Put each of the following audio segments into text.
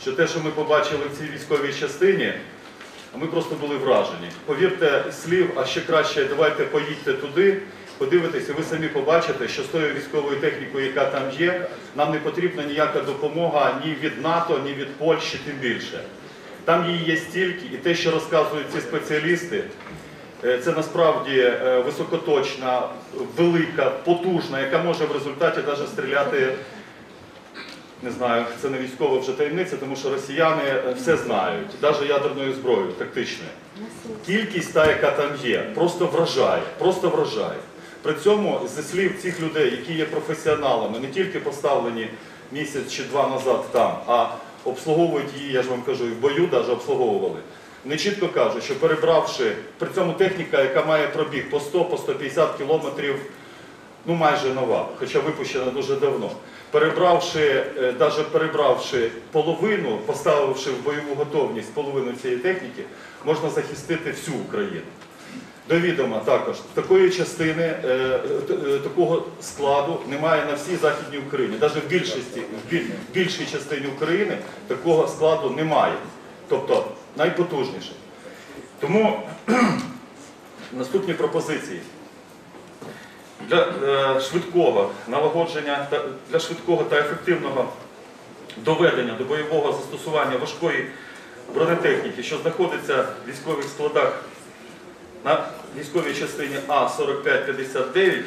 що те, що ми побачили в цій військовій частині, ми просто були вражені. Повірте, слів, а ще краще, давайте поїдьте туди, подивитесь, і ви самі побачите, що з тою військовою технікою, яка там є, нам не потрібна ніяка допомога ні від НАТО, ні від Польщі, тим більше. Там її є стільки, і те, що розказують ці спеціалісти, е, це насправді е, високоточна, велика, потужна, яка може в результаті навіть стріляти. Не знаю, це не військова вже таємниця, тому що росіяни е, все знають, навіть ядерною зброєю, тактичною. Кількість та, яка там є, просто вражає, просто вражає. При цьому, зі слів цих людей, які є професіоналами, не тільки поставлені місяць чи два назад там, а обслуговують її, я ж вам кажу, і в бою навіть обслуговували. Вони чітко кажуть, що перебравши, при цьому техніка, яка має пробіг по 100 по 150 кілометрів, ну майже нова, хоча випущена дуже давно. Перебравши, навіть перебравши половину, поставивши в бойову готовність половину цієї техніки, можна захистити всю Україну. До відома також такої частини, е, е, такого складу немає на всій Західній Україні. Навіть в більшості, в більшій частині України такого складу немає. Тобто найпотужніше. Тому наступні пропозиції. Для е, швидкого налагодження для швидкого та ефективного доведення до бойового застосування важкої бронетехніки, що знаходиться в військових складах на військовій частині А4559,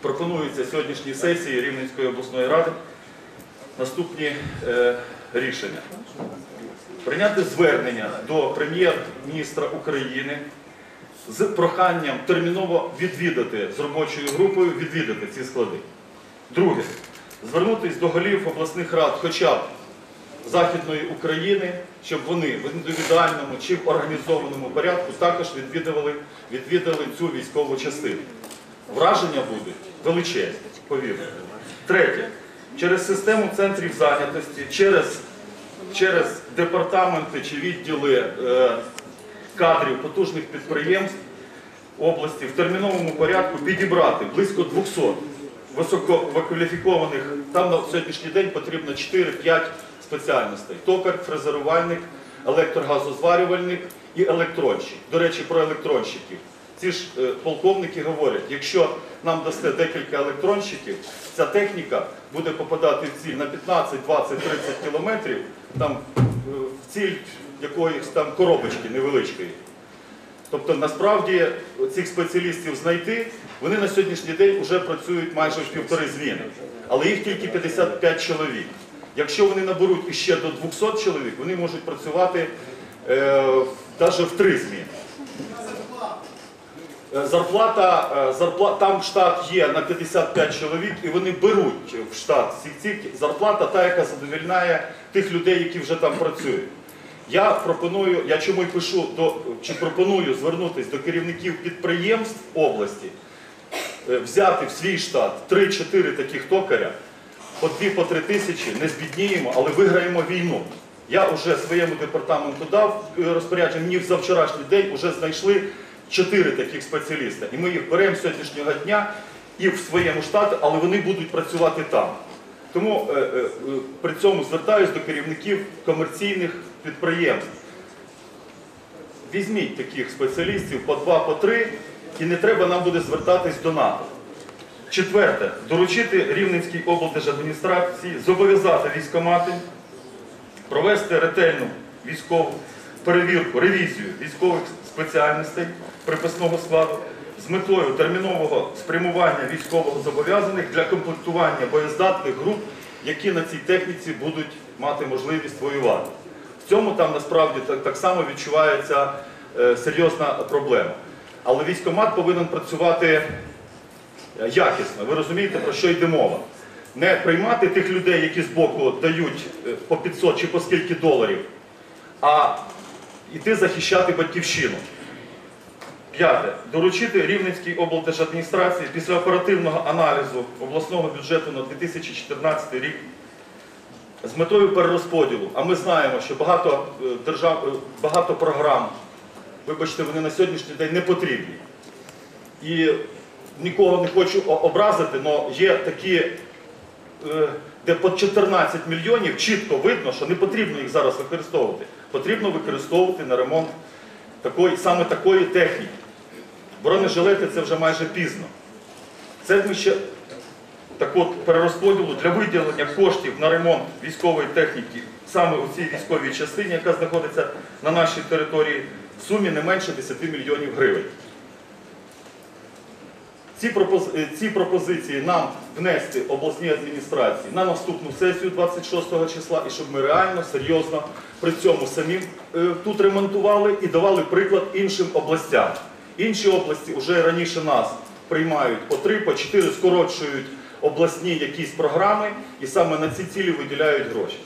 пропонується сьогоднішній сесії Рівненської обласної ради наступні е, рішення. Прийняти звернення до прем'єр-міністра України з проханням терміново відвідати з робочою групою відвідати ці склади. Друге, звернутися до голів обласних рад хоча б Західної України, щоб вони в індивідуальному чи в організованому порядку також відвідували, відвідали цю військову частину. Враження будуть величезні, повірте. Третє, через систему центрів зайнятості, через, через департаменти чи відділи е, кадрів потужних підприємств області в терміновому порядку підібрати близько 200 висококваліфікованих. Там на сьогоднішній день потрібно 4-5 спеціальностей: токар, фрезерувальник, електрогазозварювальник і електронщик. До речі, про електронщиків. Ці ж е, полковники говорять, якщо нам дасте декілька електронщиків, ця техніка буде попадати в ціль на 15, 20, 30 кілометрів, там е, в ціль якоїсь там коробочки невеличкої. Тобто насправді цих спеціалістів знайти, вони на сьогоднішній день вже працюють майже в півтори зміни, але їх тільки 55 чоловік. Якщо вони наберуть іще до 200 чоловік, вони можуть працювати е, навіть в три зміни. Е, Зарплата, е, там штат є на 55 чоловік, і вони беруть в штат всіх зарплата та, яка задовільняє тих людей, які вже там працюють. Я пропоную, я чому й пишу до чи пропоную звернутися до керівників підприємств області, е, взяти в свій штат 3-4 таких токаря, по 2 по 3 тисячі, не збідніємо, але виграємо війну. Я вже своєму департаменту дав е, розпорядження, мені за вчорашній день вже знайшли 4 таких спеціаліста. І ми їх беремо сьогоднішнього дня і в своєму штаті, але вони будуть працювати там. Тому е, при цьому звертаюся до керівників комерційних підприємств. Візьміть таких спеціалістів по два, по три, і не треба нам буде звертатись до НАТО. Четверте, доручити Рівненській облдержадміністрації зобов'язати військомати провести ретельну військову перевірку, ревізію військових спеціальностей приписного складу з метою термінового спрямування військового зобов'язаних для комплектування боєздатних груп, які на цій техніці будуть мати можливість воювати. В цьому там насправді так, так само відчувається е, серйозна проблема. Але військомат повинен працювати е, якісно. Ви розумієте, про що йде мова? Не приймати тих людей, які збоку дають е, по 500 чи по скільки доларів, а йти захищати батьківщину. П'яте. Доручити Рівненській облдержадміністрації після оперативного аналізу обласного бюджету на 2014 рік з метою перерозподілу. А ми знаємо, що багато, е, держав, е, багато програм, вибачте, вони на сьогоднішній день не потрібні. І нікого не хочу образити, але є такі е, де по 14 мільйонів чітко видно, що не потрібно їх зараз використовувати. Потрібно використовувати на ремонт такої, саме такої техніки. Бронежилети це вже майже пізно. Це ми ще так от перерозподілу для виділення коштів на ремонт військової техніки саме у цій військовій частині, яка знаходиться на нашій території, в сумі не менше 10 мільйонів гривень. Ці, пропози- е, ці пропозиції нам внести обласній адміністрації на наступну сесію 26 числа, і щоб ми реально, серйозно при цьому самі е, тут ремонтували і давали приклад іншим областям. Інші області вже раніше нас приймають по три, по чотири, скорочують обласні якісь програми і саме на ці цілі виділяють гроші.